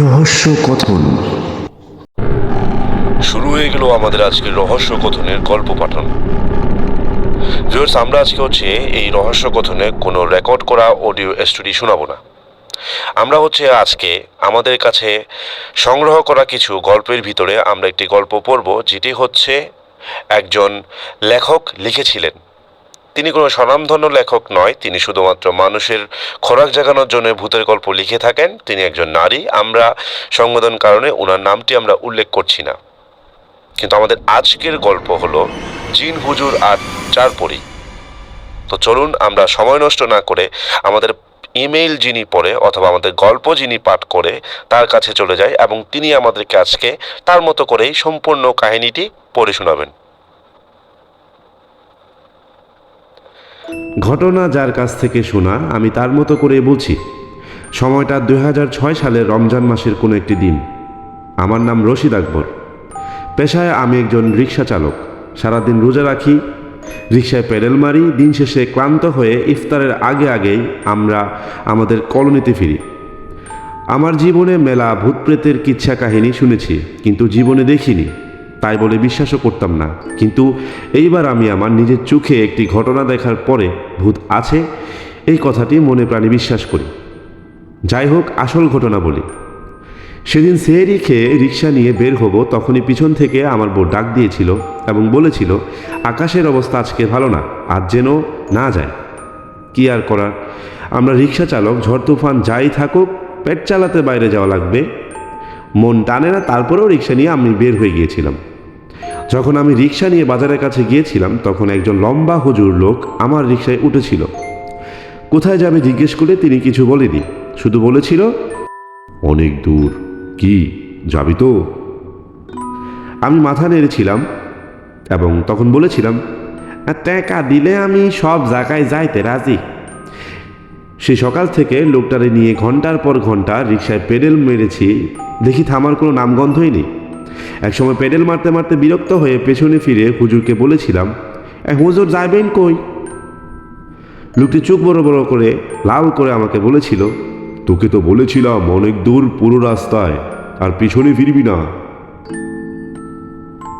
রহস্য কথন। শুরু হয়ে গেল আমাদের আজকের রহস্য কথনের গল্প পাঠন। ভিউয়ার্স আমরা আজকে হচ্ছে এই রহস্য কথনে কোনো রেকর্ড করা অডিও স্টোরি শোনাবো না। আমরা হচ্ছে আজকে আমাদের কাছে সংগ্রহ করা কিছু গল্পের ভিতরে আমরা একটি গল্প পড়ব, যেটি হচ্ছে একজন লেখক লিখেছিলেন। তিনি কোনো স্বনামধন্য লেখক নয়, তিনি শুধুমাত্র মানুষের খোরাক জাগানোর জন্য ভূতের গল্প লিখে থাকেন। তিনি একজন নারী, আমরা সংবেদন কারণে ওনার নামটি আমরা উল্লেখ করছি না। কিন্তু আমাদের আজকের গল্প হলো জিন হুজুর আর চার পরি। তো চলুন আমরা সময় নষ্ট না করে আমাদের ইমেইল যিনি পড়ে অথবা আমাদের গল্প যিনি পাঠ করে তার কাছে চলে যায় এবং তিনি আমাদেরকে আজকে তার মতো করেই সম্পূর্ণ কাহিনীটি পড়ে শোনাবেন। ঘটনা যার কাছ থেকে শোনা, আমি তার মতো করে বলছি। সময়টা দু হাজার ছয় সালের রমজান মাসের কোনো একটি দিন। আমার নাম রশিদ আকবর। পেশায় আমি একজন রিক্সা চালক। সারাদিন রোজা রাখি, রিক্সায় প্যাডেল মারি, দিন শেষে ক্লান্ত হয়ে ইফতারের আগে আগেই আমরা আমাদের কলোনিতে ফিরি। আমার জীবনে মেলা ভূত প্রেতের কিচ্ছা কাহিনী শুনেছি, কিন্তু জীবনে দেখিনি। তাই বলে বিশ্বাসও করতাম না। কিন্তু এইবার আমি আমার নিজের চোখে একটি ঘটনা দেখার পরে ভূত আছে, এই কথাটি মনে প্রাণে বিশ্বাস করি। যাই হোক, আসল ঘটনা বলি। সেদিন সেহেরি খেয়ে রিক্সা নিয়ে বের হব তখনই পিছন থেকে আমার বউ ডাক দিয়েছিল এবং বলেছিল, আকাশের অবস্থা আজকে ভালো না আর যেন না যায়। কি আর করার? আমরা রিক্সা চালক ঝড় তুফান যাই থাকুক, পেট চালাতে বাইরে যাওয়া লাগবে। মন টানে না, তারপরেও রিক্সা নিয়ে আমি বের হয়ে গিয়েছিলাম। যখন আমি রিক্সা নিয়ে বাজারের কাছে গিয়েছিলাম, তখন একজন লম্বা হুজুর লোক আমার রিক্সায় উঠেছিল। কোথায় যাবে জিজ্ঞেস করলে তিনি কিছু বলেনি, শুধু বলেছিল, অনেক দূর, কি, যাবি তো? আমি মাথা নেড়েছিলাম এবং তখন বলেছিলাম, টাকা দিলে আমি সব জায়গায় যাইতে রাজি। সে সকাল থেকে লোকটারে নিয়ে ঘণ্টার পর ঘণ্টা রিক্সায় পেডেল মেরেছি। দেখি থামার কোনো নামগন্ধই নেই। একসময় পেডেল মারতে মারতে বিরক্ত হয়ে পেছনে ফিরে হুজুরকে বলেছিলাম "এ, হুজুর যাবেন কই? লোকটি চোখ বড় বড় করে লাল করে আমাকে বলেছিল তোকে তো বলেছিলাম অনেক দূর পুরো রাস্তায় আর পিছনে ফিরবি না।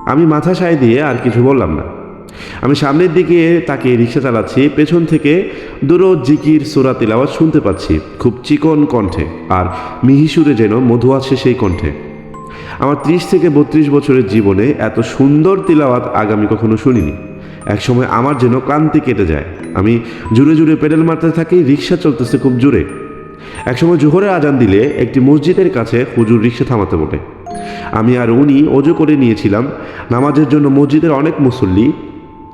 আমি মাথা সায় দিয়ে আর কিছু বললাম না। আমি সামনের দিকে তাকে রিক্সা চালাচ্ছি, পেছন থেকে দুরো জিকির সোরা তিলাওয়াত শুনতে পাচ্ছি, খুব চিকন কণ্ঠে, আর মিহিসুরে যেন মধু আছে সেই কণ্ঠে। আমার ত্রিশ থেকে বত্রিশ বছরের জীবনে এত সুন্দর তিলাওয়াত আগামী কখনো শুনিনি। একসময় আমার যেন ক্লান্তি কেটে যায়। আমি জুড়ে জুড়ে পেডেল মারতে থাকি, রিক্সা চলতেছে খুব জোরে। একসময় জোহরে আজান দিলে একটি মসজিদের কাছে হুজুর রিক্সা থামাতে বলে। আমি আর উনি অজু করে নিয়েছিলাম। নামাজের জন্য মসজিদের অনেক মুসল্লি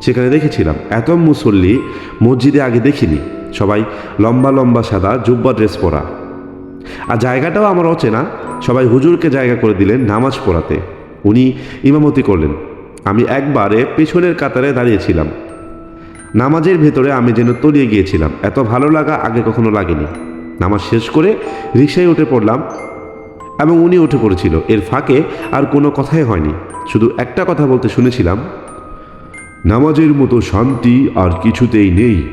সেখানে দেখেছিলাম। এত মুসল্লি মসজিদে আগে দেখিনি। সবাই লম্বা লম্বা সাদা জুব্বা ড্রেস পরা। আর জায়গাটাও আমার অচেনা। সবাই হুজুরকে জায়গা করে দিলেন নামাজ পড়াতে। উনি ইমামতি করলেন। আমি একবারে পেছনের কাতারে দাঁড়িয়েছিলাম। নামাজের ভেতরে আমি যেন তলিয়ে গিয়েছিলাম। এত ভালো লাগা আগে কখনো লাগেনি। নামাজ শেষ করে রিক্সায় উঠে পড়লাম এবং উনি উঠে পড়েছিল। এর ফাঁকে আর কোনো কথাই হয়নি। শুধু একটা কথা বলতে শুনেছিলাম নামাজের মতো শান্তি আর কিছুতেই নেই।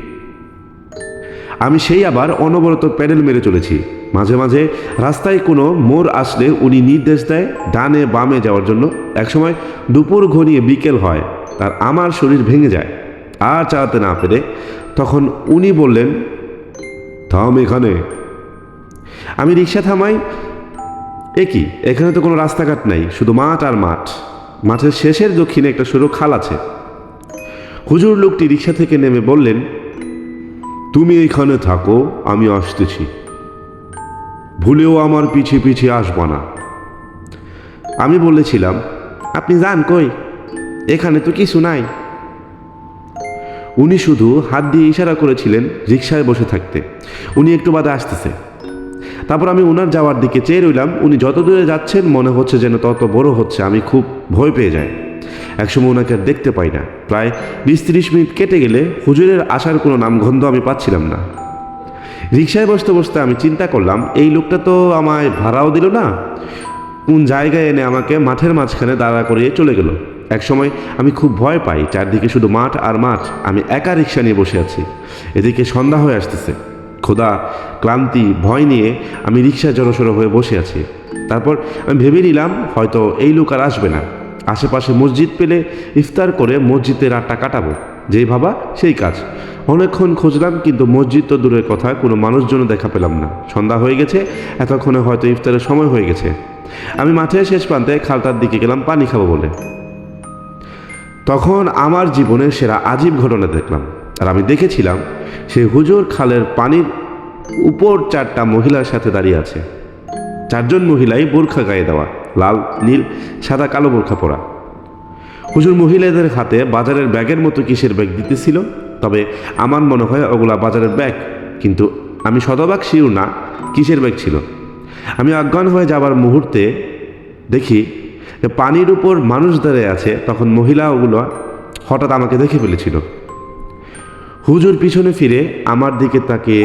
আমি সেই আবার অনবরত প্যাডেল মেরে চলেছি। মাঝে মাঝে রাস্তায় কোনো মোড় আসলে উনি নির্দেশ দেয় ডানে বামে যাওয়ার জন্য। একসময় দুপুর ঘনিয়ে বিকেল হয় আর আমার শরীর ভেঙে যায়। আর চালাতে না পেরে তখন উনি বললেন, থাম এখানে। আমি রিক্সা থামাই, এ কি? এখানে তো কোনো রাস্তাঘাট নাই, শুধু মাঠ আর মাঠ। মাঠের শেষের দক্ষিণে একটা সরু খাল আছে। হুজুর লোকটি রিক্সা থেকে নেমে বললেন, তুমি এইখানে থাকো, আমি আসতেছি। ভুলেও আমার পিছে পিছে আসবা না। আমি বলেছিলাম, আপনি যান কই? এখানে তো কিছু নাই। উনি শুধু হাত দিয়ে ইশারা করেছিলেন রিক্সায় বসে থাকতে। উনি একটু বাদে আসতেছে। তারপর আমি ওনার যাওয়ার দিকে চেয়ে রইলাম, উনি যত দূরে যাচ্ছেন, মনে হচ্ছে যেন তত বড় হচ্ছে, আমি খুব ভয় পেয়ে যাই। একসময় ওনাকে আর দেখতে পাই না। প্রায় বিশ তিরিশ মিনিট কেটে গেলে হুজুরের আসার কোনো নামগন্ধ আমি পাচ্ছিলাম না। রিক্সায় বসতে বসতে আমি চিন্তা করলাম, এই লোকটা তো আমায় ভাড়াও দিল না। কোন জায়গায় এনে আমাকে মাঠের মাঝখানে দাঁড়া করিয়ে চলে গেল। একসময় আমি খুব ভয় পাই, চারদিকে শুধু মাঠ আর মাঠ। আমি একা রিক্সা নিয়ে বসে আছি। এদিকে সন্ধ্যা হয়ে আসতেছে। ক্ষুধা ক্লান্তি, ভয় নিয়ে আমি রিক্সায় জড়সড়ো হয়ে বসে আছি। তারপর আমি ভেবে নিলাম, হয়তো এই লোক আর আসবে না। আশেপাশে মসজিদ পেলে ইফতার করে মসজিদে রাতটা কাটাবো। যেই ভাবা, সেই কাজ। অনেকক্ষণ খুঁজলাম, কিন্তু মসজিদ তো দূরের কথা, কোনো মানুষজনও দেখা পেলাম না। সন্ধ্যা হয়ে গেছে, এতক্ষণে হয়তো ইফতারের সময় হয়ে গেছে। আমি মাঠের শেষ প্রান্তে খালটার দিকে গেলাম, পানি খাব বলে। তখন আমার জীবনের সেরা আজীব ঘটনা দেখলাম। আর আমি দেখেছিলাম সেই হুজুর খালের পানির উপর চারটা মহিলার সাথে দাঁড়িয়ে আছে। চারজন মহিলাই বোরখা গায়ে দেওয়া। লাল, নীল, সাদা, কালো বোরখা পরা। হুজুর মহিলাদের হাতে বাজারের ব্যাগের মতো কিসের ব্যাগ দিতেছিল? তবে আমার মনে হয় ওগুলা বাজারের ব্যাগ, কিন্তু আমি শতভাগ শিওর না, কিসের ব্যাগ ছিল? আমি অজ্ঞান হয়ে যাবার মুহূর্তে দেখি পানির উপর মানুষ দাঁড়িয়ে আছে, তখন মহিলা ওগুলো হঠাৎ আমাকে দেখে ফেলেছিল। হুজুর পিছনে ফিরে আমার দিকে তাকিয়ে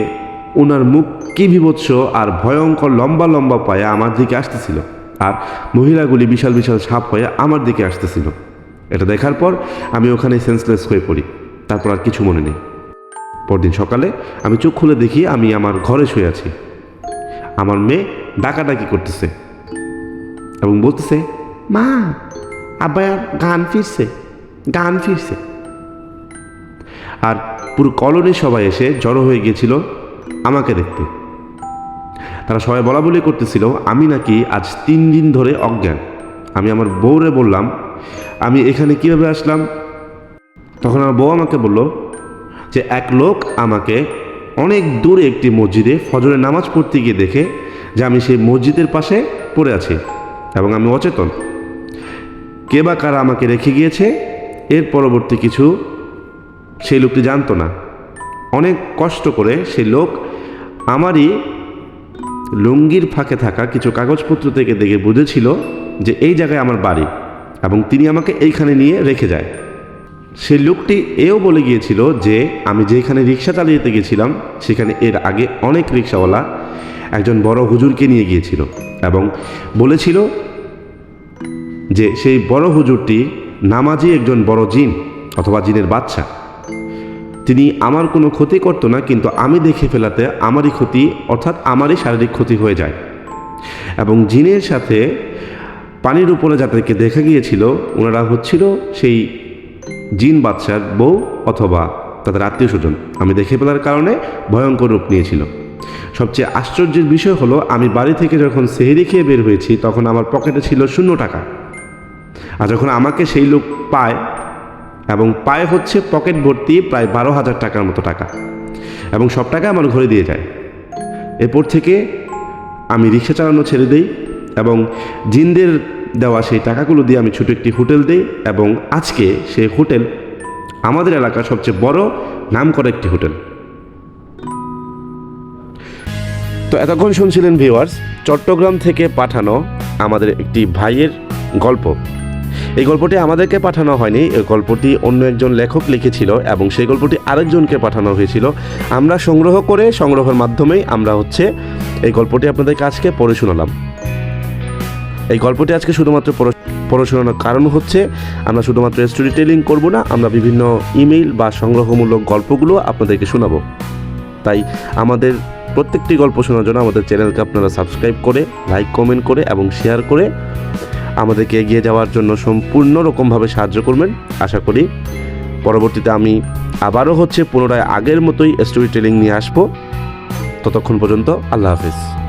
ওনার মুখ কি বিভৎস আর ভয়ঙ্কর লম্বা লম্বা পায়ে আমার দিকে আসতেছিল। আর মহিলাগুলি বিশাল বিশাল সাপ হয়ে আমার দিকে আসতেছিল। এটা দেখার পর আমি ওখানে সেন্সলেস হয়ে পড়ি। তারপর আর কিছু মনে নেই। পরদিন সকালে আমি চোখ খুলে দেখি আমি আমার ঘরে শুয়ে আছি। আমার মেয়ে ডাকাডাকি করতেছে এবং বলতেছে, মা আব্বা গান ফিরছে গান ফিরছে। আর পুরো কলোনির সবাই এসে জড়ো হয়ে গিয়েছিল আমাকে দেখতে। তারা সবাই বলা বলি করতেছিল, আমি নাকি আজ তিন দিন ধরে অজ্ঞান। আমি আমার বউরে বললাম, আমি এখানে কীভাবে আসলাম? তখন আমার বউ আমাকে বলল যে, এক লোক আমাকে অনেক দূরে একটি মসজিদে ফজরের নামাজ পড়তে গিয়ে দেখে যে আমি সেই মসজিদের পাশে পড়ে আছি এবং আমি অচেতন। কে বা কারা আমাকে রেখে গিয়েছে, এর পরবর্তী কিছু সেই লোকটি জানতো না। অনেক কষ্ট করে সেই লোক আমারই লুঙ্গির ফাঁকে থাকা কিছু কাগজপত্র থেকে দেখে বুঝেছিল যে এই জায়গায় আমার বাড়ি এবং তিনি আমাকে এইখানে নিয়ে রেখে যায়। সেই লোকটি এও বলে গিয়েছিল যে আমি যেখানে রিক্সা চালিয়ে গেছিলাম, সেখানে এর আগে অনেক রিক্সাওয়ালা একজন বড় হুজুরকে নিয়ে গিয়েছিল এবং বলেছিল যে সেই বড় হুজুরটি নামাজি একজন বড় জিন অথবা জিনের বাচ্চা তিনি আমার কোনো ক্ষতি করতো না, কিন্তু আমি দেখে ফেলাতে আমারই ক্ষতি, অর্থাৎ আমারই শারীরিক ক্ষতি হয়ে যায়। এবং জিনের সাথে পানির উপরে যাদেরকে দেখা গিয়েছিল, ওনারা হচ্ছিল সেই জিন বাচ্চার বউ অথবা তাদের আত্মীয় স্বজন। আমি দেখে ফেলার কারণে ভয়ঙ্কর রূপ নিয়েছিল। সবচেয়ে আশ্চর্যের বিষয় হলো, আমি বাড়ি থেকে যখন সেহেরি খেয়ে বের হয়েছি, তখন আমার পকেটে ছিল শূন্য টাকা। আর যখন আমাকে সেই লোক পায় এবং পায়ে হচ্ছে পকেট ভর্তি প্রায় বারো হাজার টাকার মতো টাকা। এবং সব টাকা আমার ঘরে দিয়ে যায়। এরপর থেকে আমি রিক্সা চালানো ছেড়ে দেই এবং জিনদের দেওয়া সেই টাকাগুলো দিয়ে আমি ছোটো একটি হোটেল দিই এবং আজকে সেই হোটেল আমাদের এলাকার সবচেয়ে বড় নাম করা একটি হোটেল। তো এতক্ষণ শুনছিলেন ভিউয়ার্স, চট্টগ্রাম থেকে পাঠানো আমাদের একটি ভাইয়ের গল্প। এই গল্পটি আমাদেরকে পাঠানো হয়নি। এই গল্পটি অন্য একজন লেখক লিখেছিল এবং সেই গল্পটি আরেকজনকে পাঠানো হয়েছিল। আমরা সংগ্রহ করে সংগ্রহের মাধ্যমেই আমরা হচ্ছে এই গল্পটি আপনাদের কাছকে পড়ে শোনালাম। এই গল্পটি আজকে শুধুমাত্র পড়ে- পড়ে শোনানোর কারণ হচ্ছে, আমরা শুধুমাত্র স্টোরি টেলিং করব না, আমরা বিভিন্ন ইমেইল বা সংগ্রহমূলক গল্পগুলো আপনাদেরকে শোনাবো। তাই আমাদের প্রত্যেকটি গল্প শোনার জন্য আমাদের চ্যানেলকে আপনারা সাবস্ক্রাইব করে লাইক কমেন্ট করে এবং শেয়ার করে আমাদেরকে এগিয়ে যাওয়ার জন্য সম্পূর্ণ রকমভাবে সাহায্য করবেন। আশা করি পরবর্তীতে আমি আবারও হচ্ছে পুনরায় আগের মতোই স্টোরি টেলিং নিয়ে আসব। ততক্ষণ পর্যন্ত আল্লাহ হাফিজ।